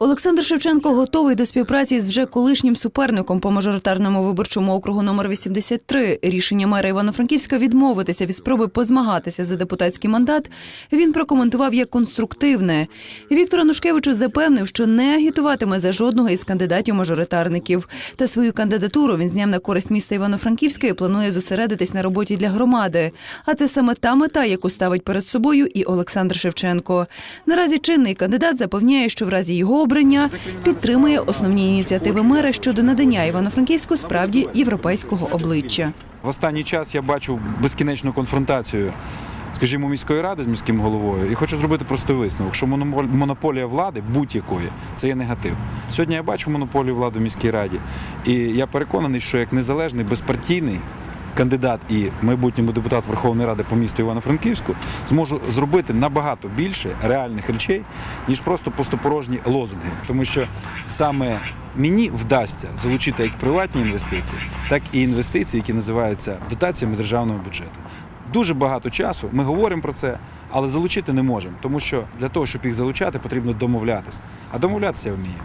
Олександр Шевченко готовий до співпраці з вже колишнім суперником по мажоритарному виборчому округу номер 83. Рішення мера Івано-Франківська відмовитися від спроби позмагатися за депутатський мандат він прокоментував як конструктивне. Віктор Анушкевичу запевнив, що не агітуватиме за жодного із кандидатів-мажоритарників. Та свою кандидатуру він зняв на користь міста Івано-Франківська і планує зосередитись на роботі для громади. А це саме та мета, яку ставить перед собою і Олександр Шевченко. Наразі чинний кандидат запевняє, що в разі його обрання підтримує основні ініціативи мера щодо надання Івано-Франківську справді європейського обличчя. В останній час я бачу безкінечну конфронтацію, скажімо, міської ради з міським головою, і хочу зробити простий висновок, що монополія влади будь-якої це є негатив. Сьогодні я бачу монополію влади в міській раді, і я переконаний, що як незалежний, безпартійний. Кандидат і майбутньому депутат Верховної Ради по місту Івано-Франківську зможу зробити набагато більше реальних речей, ніж просто пустопорожні лозунги. Тому що саме мені вдасться залучити як приватні інвестиції, так і інвестиції, які називаються дотаціями державного бюджету. Дуже багато часу ми говоримо про це, але залучити не можемо, тому що для того, щоб їх залучати, потрібно домовлятися. А домовлятися я вмію.